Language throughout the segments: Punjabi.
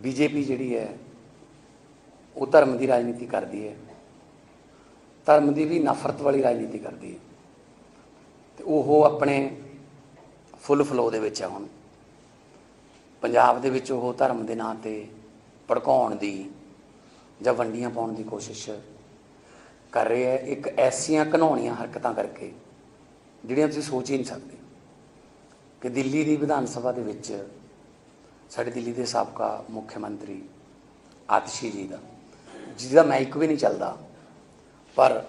ਬੀਜੇਪੀ ਜਿਹੜੀ ਹੈ, ਉਹ ਧਰਮ ਦੀ ਰਾਜਨੀਤੀ ਕਰਦੀ ਹੈ। ਧਰਮ ਦੀ ਵੀ ਨਫ਼ਰਤ ਵਾਲੀ ਰਾਜਨੀਤੀ ਕਰਦੀ ਹੈ। ਤੇ ਉਹ ਆਪਣੇ ਫੁੱਲ ਫਲੋ ਦੇ ਵਿੱਚ ਹੈ ਹੁਣ। ਪੰਜਾਬ ਦੇ ਵਿੱਚ ਉਹ ਧਰਮ ਦੇ ਨਾਂ ਤੇ ਭੜਕਾਉਣ ਦੀ ਜਾਂ ਵੰਡੀਆਂ ਪਾਉਣ ਦੀ ਕੋਸ਼ਿਸ਼ ਕਰ ਰਹੇ ਹੈ। ਇੱਕ ਐਸੀਆਂ ਘਨੌਣੀਆਂ ਹਰਕਤਾਂ ਕਰਕੇ, ਜਿਹੜੀਆਂ ਤੁਸੀਂ ਸੋਚ ਹੀ ਨਹੀਂ ਸਕਦੇ ਕਿ ਦਿੱਲੀ ਦੀ ਵਿਧਾਨ ਸਭਾ ਦੇ ਵਿੱਚ ਸਾਡੇ ਦਿੱਲੀ ਦੇ ਸਾਬਕਾ ਮੁੱਖ ਮੰਤਰੀ ਆਤਸ਼ੀ ਜੀ ਦਾ, ਜਿਹਦਾ ਮਾਈਕ ਵੀ ਨਹੀਂ ਚੱਲਦਾ, ਪਰ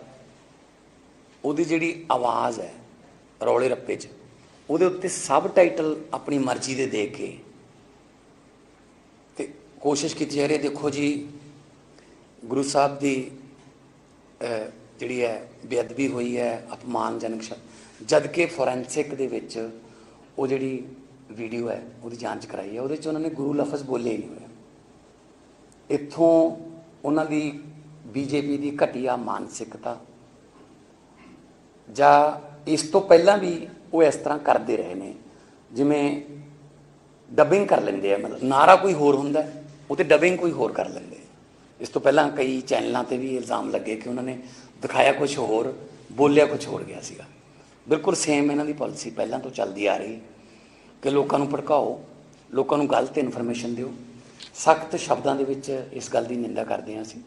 ਉਹਦੀ ਜਿਹੜੀ ਆਵਾਜ਼ ਹੈ, ਰੌਲੇ ਰੱਪੇ 'ਚ, ਉਹਦੇ ਉੱਤੇ ਸਬ ਟਾਈਟਲ ਆਪਣੀ ਮਰਜ਼ੀ ਦੇ ਦੇ ਕੇ ਤੇ ਕੋਸ਼ਿਸ਼ ਕੀਤੀ ਜਾ ਰਹੀ ਹੈ, ਦੇਖੋ ਜੀ, ਗੁਰੂ ਸਾਹਿਬ ਦੀ ਜਿਹੜੀ ਹੈ, ਬੇਅਦਬੀ ਹੋਈ ਹੈ, ਅਪਮਾਨਜਨਕ ਸ਼ਬਦ ਜਦ ਕਿ ਫੋਰੈਂਸਿਕ ਦੇ ਵਿੱਚ ਉਹ ਜਿਹੜੀ ਵੀਡੀਓ ਹੈ, ਉਹਦੀ ਜਾਂਚ ਕਰਾਈ ਹੈ, ਉਹਦੇ 'ਚ ਉਹਨਾਂ ਨੇ ਗੁਰੂ ਲਫ਼ਜ਼ ਬੋਲੇ ਹੀ ਨਹੀਂ ਹੋਏ ਇੱਥੋਂ ਉਹਨਾਂ ਦੀ ਬੀਜੇਪੀ ਦੀ ਘਟੀਆ ਮਾਨਸਿਕਤਾ ਜਾਂ ਇਸ ਤੋਂ ਪਹਿਲਾਂ ਵੀ ਉਹ ਇਸ ਤਰ੍ਹਾਂ ਕਰਦੇ ਰਹੇ ਨੇ, ਜਿਵੇਂ ਡਬਿੰਗ ਕਰ ਲੈਂਦੇ ਆ, ਮਤਲਬ ਨਾਰਾ ਕੋਈ ਹੋਰ ਹੁੰਦਾ, ਉਹ ਤੇ ਡਬਿੰਗ ਕੋਈ ਹੋਰ ਕਰ ਲੈਂਦੇ ਇਸ ਤੋਂ ਪਹਿਲਾਂ ਕਈ ਚੈਨਲਾਂ ਤੇ ਵੀ ਇਲਜ਼ਾਮ ਲੱਗੇ ਕਿ ਉਹਨਾਂ ਨੇ ਦਿਖਾਇਆ ਕੁਝ ਹੋਰ, ਬੋਲਿਆ ਕੁਝ ਹੋਰ ਗਿਆ ਸੀਗਾ। ਬਿਲਕੁਲ ਸੇਮ ਇਹਨਾਂ ਦੀ ਪਾਲਿਸੀ ਪਹਿਲਾਂ ਤੋਂ ਚੱਲਦੀ ਆ ਰਹੀ। ਕਿ ਲੋਕਾਂ ਨੂੰ ਭੜਕਾਓ, ਲੋਕਾਂ ਨੂੰ ਗਲਤ ਇਨਫੋਰਮੇਸ਼ਨ ਦਿਓ। ਸਖਤ ਸ਼ਬਦਾਂ ਦੇ ਵਿੱਚ ਇਸ ਗੱਲ ਦੀ ਨਿੰਦਾ ਕਰਦੇ ਹਾਂ ਅਸੀਂ।